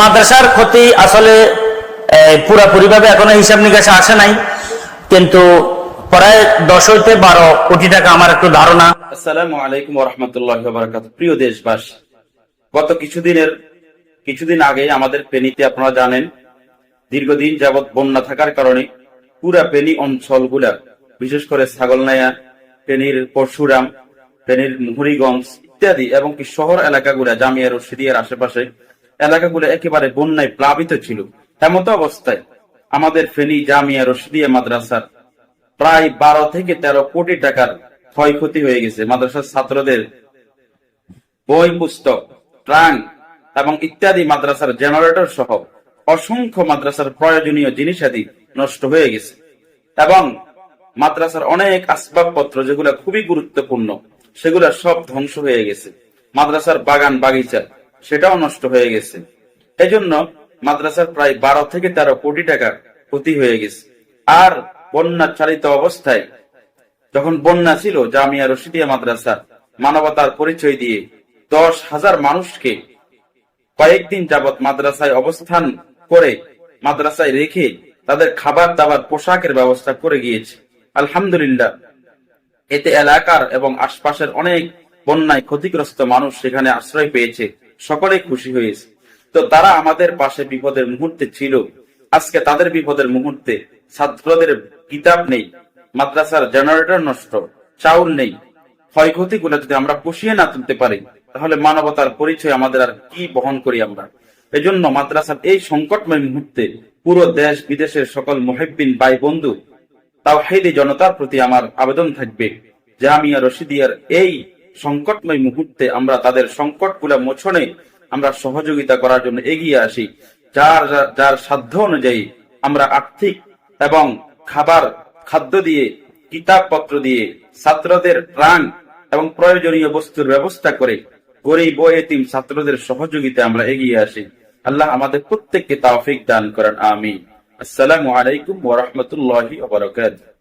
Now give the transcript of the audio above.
মাদ্রাসার ক্ষতি আসলে পুরাপুরি ভাবে এখনও হিসাব নিকাশে আসে নাই। কিন্তু বারো কোটি আগে আমাদের পেনিতে আপনারা জানেন, দীর্ঘদিন বন্যা থাকার কারণে অঞ্চলগুলা, বিশেষ করে ছাগলনাইয়া পেনির পরশুরাম পেনির মুহুরিগঞ্জ ইত্যাদি এবং কি শহর এলাকাগুলা, জামিয়া রশিদিয়ার আশেপাশে এলাকাগুলো একেবারে বন্যায় প্লাবিত ছিল। এমতো অবস্থায় আমাদের ফেনী, জামিয়া, রশিদিয়া মাদ্রাসার প্রায় বারো থেকে তেরো কোটি টাকার ক্ষয়ক্ষতি হয়ে গেছে। মাদ্রাসার ছাত্রদের বই, পুস্তক ট্রাঙ্ক এবং ইত্যাদি মাদ্রাসার জেনারেটর সহ অসংখ্য মাদ্রাসার প্রয়োজনীয় জিনিসাদি নষ্ট হয়ে গেছে। এবং মাদ্রাসার অনেক আসবাবপত্র যেগুলো খুবই গুরুত্বপূর্ণ, সেগুলো সব ধ্বংস হয়ে গেছে। মাদ্রাসার বাগান, বাগিচা সেটাও নষ্ট হয়ে গেছে। এজন্য মাদ্রাসার প্রায় বারো থেকে তেরো কোটি টাকা ক্ষতি হয়ে গেছে। আর বন্যা চালিত অবস্থায় যখন বন্যা ছিল, জামিয়া রশিদিয়া মাদ্রাসা মানবতার পরিচয় দিয়ে দশ হাজার মানুষকে কয়েকদিন যাবৎ মাদ্রাসায় অবস্থান করে মাদ্রাসায় রেখে তাদের খাবার দাবার পোশাকের ব্যবস্থা করে গিয়েছে। আলহামদুলিল্লাহ, এতে এলাকার এবং আশপাশের অনেক বন্যায় ক্ষতিগ্রস্ত মানুষ সেখানে আশ্রয় পেয়েছে। সকলে খুশি হয়েছে। তো তারা আমাদের পাশে বিপদের মুহূর্তে ছিল। আজকে তাদের বিপদের মুহূর্তে ছাত্রদের কিতাব নেই, মাদ্রাসার জেনারেটর নষ্ট, চাউল নেই। ক্ষয়ক্ষতি গুলো যদি আমরা পুষিয়ে না তুলতে পারি, তাহলে মানবতার পরিচয় আমাদের আর কি বহন করি আমরা? এজন্য মাদ্রাসার এই সংকটময় মুহূর্তে পুরো দেশ, বিদেশের সকল মহিবিন ভাই বন্ধু তাও জনতার প্রতি আমার আবেদন থাকবে। জামিয়া রশিদিয়ার এই সংকটময় মুহূর্তে আমরা তাদের সংকটগুলা মোছনে আমরা সহযোগিতা করার জন্য এগিয়ে আসি। যার, যার- সাধ্য অনুযায়ী আমরা আর্থিক এবং খাবার, খাদ্য দিয়ে, কিতাবপত্র দিয়ে, ছাত্রদের প্রাণ এবং প্রয়োজনীয় বস্তুর ব্যবস্থা করে গরিব এতিম ছাত্রদের সহযোগিতা আমরা এগিয়ে আসি। আল্লাহ আমাদের প্রত্যেককে তাওফিক দান করেন আমি আসসালামু আলাইকুম ওয়া রাহমাতুল্লাহি ওয়া বারাকাতুহু।